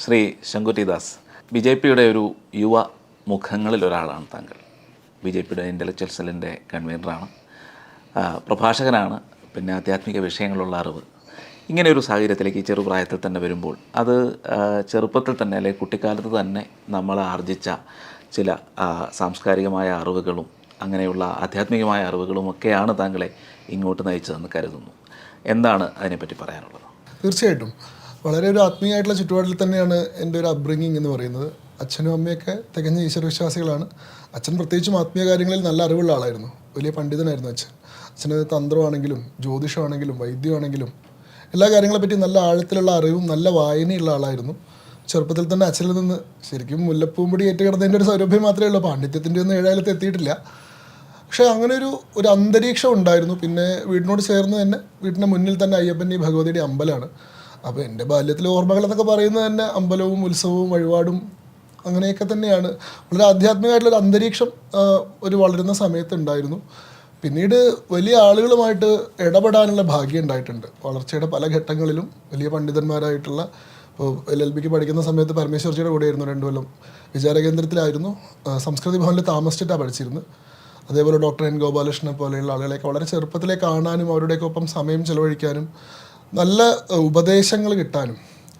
Shri Shankuttidas B J പിയുടെ ഒരു യുവ മുഖങ്ങളിൽ ഒരാളാണ് താങ്കൾ. ബി ജെ പിയുടെ ഇന്റലക്ച്വൽ സെല്ലിന്റെ കൺവീനറാണ് പ്രഭാഷകനാണ്. പിന്നെ ആധ്യാത്മിക വിഷയങ്ങളുള്ള അറിവ്. ഇങ്ങനെ ഒരു സാഹചര്യത്തിലേക്ക് ചെറുപ്രായത്തിൽ തന്നെ വരുമ്പോൾ അത് ചെറുപ്പത്തിൽ തന്നെ അല്ലെങ്കിൽ കുട്ടിക്കാലത്ത് തന്നെ നമ്മൾ ആർജിച്ച ചില സാംസ്കാരികമായ അറിവുകളും അങ്ങനെയുള്ള ആധ്യാത്മികമായ അറിവുകളും ഒക്കെയാണ് താങ്കളെ ഇങ്ങോട്ട് നയിച്ചതെന്ന് കരുതുന്നു. എന്താണ് അതിനെപ്പറ്റി പറയാനുള്ളത്? തീർച്ചയായിട്ടും. വളരെ ഒരു ആത്മീയമായിട്ടുള്ള ചുറ്റുപാടിൽ തന്നെയാണ് എന്റെ ഒരു അപ്ബ്രിങ്ങിങ് എന്ന് പറയുന്നത്. അച്ഛനും അമ്മയൊക്കെ തികഞ്ഞ ഈശ്വരവിശ്വാസികളാണ്. അച്ഛൻ പ്രത്യേകിച്ചും ആത്മീയ കാര്യങ്ങളിൽ നല്ല അറിവുള്ള ആളായിരുന്നു. വലിയ പണ്ഡിതനായിരുന്നു അച്ഛൻ. അച്ഛന് തന്ത്രമാണെങ്കിലും ജ്യോതിഷമാണെങ്കിലും വൈദ്യമാണെങ്കിലും എല്ലാ കാര്യങ്ങളെപ്പറ്റി നല്ല ആഴത്തിലുള്ള അറിവും നല്ല വായനയുള്ള ആളായിരുന്നു. ചെറുപ്പത്തിൽ തന്നെ അച്ഛനിൽ നിന്ന് ശരിക്കും മുല്ലപ്പൂമ്പടി ഏറ്റുകിടന്നതിന്റെ ഒരു സൗരഭ്യം മാത്രമേ ഉള്ളൂ. പാണ്ഡിത്യത്തിന്റെ ഒന്നും ഏഴായാലത്ത് എത്തിയിട്ടില്ല. പക്ഷേ അങ്ങനെ ഒരു ഒരു അന്തരീക്ഷം ഉണ്ടായിരുന്നു. പിന്നെ വീടിനോട് ചേർന്ന് തന്നെ വീടിന്റെ മുന്നിൽ തന്നെ അയ്യപ്പന്റെ ഭഗവതിയുടെ അമ്പലമാണ്. അപ്പോൾ എന്റെ ബാല്യത്തിലെ ഓർമ്മകൾ എന്നൊക്കെ പറയുന്നത് തന്നെ അമ്പലവും ഉത്സവവും വഴിപാടും അങ്ങനെയൊക്കെ തന്നെയാണ്. വളരെ ആധ്യാത്മികമായിട്ടുള്ള ഒരു അന്തരീക്ഷം ഒരു വളരുന്ന സമയത്തുണ്ടായിരുന്നു പിന്നീട് വലിയ ആളുകളുമായിട്ട് ഇടപെടാനുള്ള ഭാഗ്യം ഉണ്ടായിട്ടുണ്ട്. വളർച്ചയുടെ പല ഘട്ടങ്ങളിലും വലിയ പണ്ഡിതന്മാരായിട്ടുള്ള ഇപ്പോൾ എൽ എൽ ബിക്ക് പഠിക്കുന്ന സമയത്ത് പരമേശ്വർജിയുടെ കൂടെയായിരുന്നു രണ്ടു കൊല്ലം വിചാരകേന്ദ്രത്തിലായിരുന്നു. സംസ്കൃതി ഭവനിൽ താമസിച്ചിട്ടാണ് പഠിച്ചിരുന്നത്. അതേപോലെ ഡോക്ടർ എൻ ഗോപാലകൃഷ്ണനെ പോലെയുള്ള ആളുകളെയൊക്കെ വളരെ ചെറുപ്പത്തിലേ കാണാനും അവരുടെയൊക്കെ ഒപ്പം സമയം ചെലവഴിക്കാനും നല്ല ഉപദേശങ്ങൾ കിട്ടാനും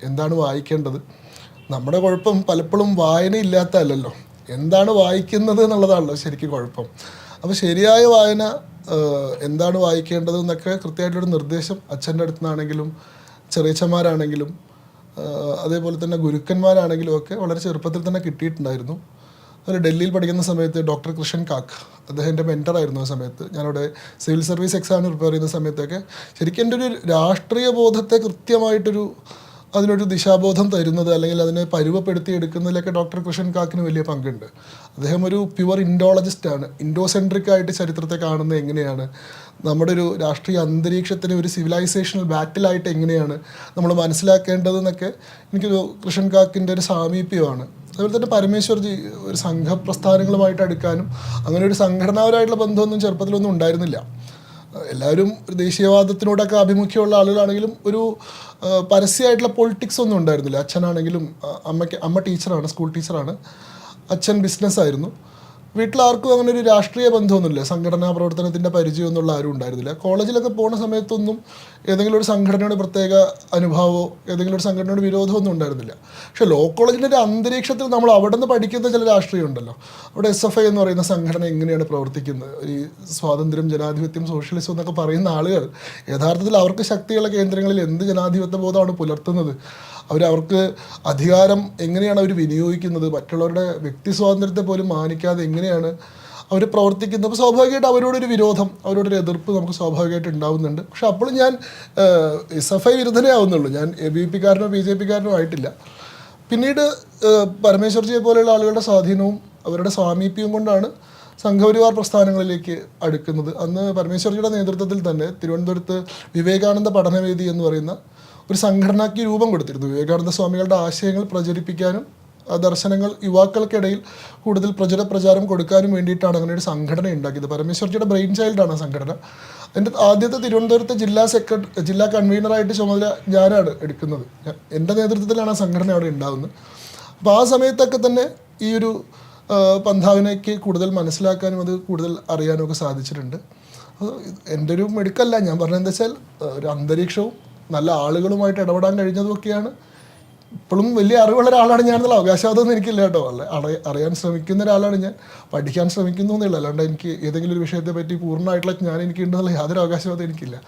എന്താണ് വായിക്കേണ്ടത്? നമ്മുടെ കുഴപ്പം പലപ്പോഴും വായന അല്ലല്ലോ എന്താണ് വായിക്കുന്നത് എന്നുള്ളതാണല്ലോ ശരിക്കും കുഴപ്പം. അപ്പോൾ ശരിയായ വായന എന്താണ് വായിക്കേണ്ടത് എന്നൊക്കെ കൃത്യമായിട്ടൊരു നിർദ്ദേശം അച്ഛന്റെ അടുത്ത് നിന്നാണെങ്കിലും ചെറിയച്ചന്മാരാണെങ്കിലും അതേപോലെ തന്നെ ഗുരുക്കന്മാരാണെങ്കിലും ഒക്കെ വളരെ ചെറുപ്പത്തിൽ തന്നെ കിട്ടിയിട്ടുണ്ടായിരുന്നു. അതിൽ ഡൽഹിയിൽ പഠിക്കുന്ന സമയത്ത് ഡോക്ടർ കൃഷ്ണൻ കാക്ക് അദ്ദേഹം എന്റെ മെന്ററായിരുന്നു ആ സമയത്ത്. ഞാനവിടെ സിവിൽ സർവീസ് എക്സാമിന് പ്രിപ്പയർ ചെയ്യുന്ന സമയത്തൊക്കെ ശരിക്കും എന്റെ ഒരു രാഷ്ട്രീയ ബോധത്തെ കൃത്യമായിട്ടൊരു അതിനൊരു ദിശാബോധം തരുന്നത് അല്ലെങ്കിൽ അതിനെ പരുവപ്പെടുത്തി എടുക്കുന്നതിലൊക്കെ ഡോക്ടർ കൃഷ്ണൻ കാക്കിന് വലിയ പങ്കുണ്ട്. അദ്ദേഹം ഒരു പ്യുവർ ഇൻഡോളജിസ്റ്റ് ആണ്. ഇൻഡോസെൻട്രിക് ആയിട്ട് ചരിത്രത്തെ കാണുന്നത് എങ്ങനെയാണ്? നമ്മുടെ ഒരു രാഷ്ട്രീയ അന്തരീക്ഷത്തിന് ഒരു സിവിലൈസേഷണൽ ബാറ്റിലായിട്ട് എങ്ങനെയാണ് നമ്മൾ മനസ്സിലാക്കേണ്ടതെന്നൊക്കെ എനിക്കൊരു കൃഷ്ണൻ കാക്കിന്റെ ഒരു സാമീപ്യമാണ്. അതുപോലെ തന്നെ പരമേശ്വർജി ഒരു സംഘപ്രസ്ഥാനങ്ങളുമായിട്ട് അടുക്കാനും അങ്ങനെ ഒരു സംഘടനാപരമായിട്ടുള്ള ബന്ധമൊന്നും ചെറുപ്പത്തിലൊന്നും ഉണ്ടായിരുന്നില്ല. എല്ലാവരും ദേശീയവാദത്തിനോടൊക്കെ ആഭിമുഖ്യമുള്ള ആളുകളാണെങ്കിലും ഒരു പരസ്യമായിട്ടുള്ള പൊളിറ്റിക്സ് ഒന്നും ഉണ്ടായിരുന്നില്ല. അച്ഛനാണെങ്കിലും അമ്മയ്ക്ക് അമ്മ ടീച്ചറാണ് സ്കൂൾ ടീച്ചറാണ് അച്ഛൻ ബിസിനസ്സായിരുന്നു വീട്ടിൽ ആർക്കും അങ്ങനെ ഒരു രാഷ്ട്രീയ ബന്ധമൊന്നുമില്ല. സംഘടനാ പ്രവർത്തനത്തിന്റെ പരിചയമൊന്നുള്ള ആരും ഉണ്ടായിരുന്നില്ല. കോളേജിലൊക്കെ പോണ സമയത്തൊന്നും ഏതെങ്കിലും ഒരു സംഘടനയുടെ പ്രത്യേക അനുഭവമോ ഏതെങ്കിലും ഒരു സംഘടനയുടെ വിരോധമോ ഒന്നും ഉണ്ടായിരുന്നില്ല. പക്ഷെ ലോ കോളേജിന്റെ ഒരു അന്തരീക്ഷത്തിൽ നമ്മൾ അവിടെ നിന്ന് പഠിക്കുന്ന ചില രാഷ്ട്രീയം ഉണ്ടല്ലോ. അവിടെ എസ് എഫ് ഐ എന്ന് പറയുന്ന സംഘടന എങ്ങനെയാണ് പ്രവർത്തിക്കുന്നത്? ഈ സ്വാതന്ത്ര്യം ജനാധിപത്യം സോഷ്യലിസം എന്നൊക്കെ പറയുന്ന ആളുകൾ യഥാർത്ഥത്തിൽ അവർക്ക് ശക്തിയുള്ള കേന്ദ്രങ്ങളിൽ എന്ത് ജനാധിപത്യ ബോധമാണ് പുലർത്തുന്നത്? അവർ അവർക്ക് അധികാരം എങ്ങനെയാണ് അവർ വിനിയോഗിക്കുന്നത്? മറ്റുള്ളവരുടെ വ്യക്തി സ്വാതന്ത്ര്യത്തെ പോലും മാനിക്കാതെ എങ്ങനെയാണ് അവർ പ്രവർത്തിക്കുന്നത്? അപ്പോൾ സ്വാഭാവികമായിട്ട് അവരോടൊരു വിരോധം അവരോടൊരു എതിർപ്പ് നമുക്ക് സ്വാഭാവികമായിട്ട് ഉണ്ടാവുന്നുണ്ട്. പക്ഷെ അപ്പോൾ ഞാൻ എസ് എഫ് ഐ വിരുദ്ധനേ ആവുന്നുള്ളൂ. ഞാൻ എ ബി പി കാരനോ ബി ജെ പി കാരനോ ആയിട്ടില്ല. പിന്നീട് പരമേശ്വർജിയെ പോലെയുള്ള ആളുകളുടെ സ്വാധീനവും അവരുടെ സ്വാമീപ്യവും കൊണ്ടാണ് സംഘപരിവാർ പ്രസ്ഥാനങ്ങളിലേക്ക് അടുക്കുന്നത്. അന്ന് പരമേശ്വർജിയുടെ നേതൃത്വത്തിൽ തന്നെ തിരുവനന്തപുരത്ത് വിവേകാനന്ദ പഠനവേദി എന്ന് പറയുന്ന ഒരു സംഘടനയ്ക്ക് രൂപം കൊടുത്തിരുന്നു. വിവേകാനന്ദ സ്വാമികളുടെ ആശയങ്ങൾ പ്രചരിപ്പിക്കാനും ദർശനങ്ങൾ യുവാക്കൾക്കിടയിൽ കൂടുതൽ പ്രചര പ്രചാരം കൊടുക്കാനും വേണ്ടിയിട്ടാണ് അങ്ങനെ ഒരു സംഘടന ഉണ്ടാക്കിയത്. പരമേശ്വർജിയുടെ ബ്രെയിൻ ചൈൽഡാണ് ആ സംഘടന. എന്റെ ആദ്യത്തെ തിരുവനന്തപുരത്തെ ജില്ലാ സെക്രട്ടറി ജില്ലാ കൺവീനറായിട്ട് ചുമതല ഞാനാണ് എടുക്കുന്നത്. എന്റെ നേതൃത്വത്തിലാണ് ആ സംഘടന അവിടെ ഉണ്ടാകുന്നത് അപ്പോൾ ആ സമയത്തൊക്കെ തന്നെ ഈ ഒരു പന്ഥാവിനേക്ക് കൂടുതൽ മനസ്സിലാക്കാനും അത് കൂടുതൽ അറിയാനും ഒക്കെ സാധിച്ചിട്ടുണ്ട്. എന്റെ ഒരു മെടുക്കല്ല. ഞാൻ പറഞ്ഞത് എന്താ വെച്ചാൽ ഒരു അന്തരീക്ഷവും നല്ല ആളുകളുമായിട്ട് ഇടപെടാൻ കഴിഞ്ഞതുമൊക്കെയാണ്. ഇപ്പോഴും വലിയ അറിവുള്ള ഒരാളാണ് ഞാനെന്നുള്ള അവകാശവാദമൊന്നും എനിക്കില്ല കേട്ടോ. അല്ല അറി- അറിയാൻ ശ്രമിക്കുന്ന ഒരാളാണ് ഞാൻ. പഠിക്കാൻ ശ്രമിക്കുന്നു എന്നില്ല അല്ലാണ്ട് എനിക്ക് ഏതെങ്കിലും ഒരു വിഷയത്തെ പറ്റി പൂർണമായിട്ടുള്ള ഞാൻ എനിക്ക് ഉണ്ടെന്നുള്ള യാതൊരു അവകാശവാദം എനിക്കില്ല.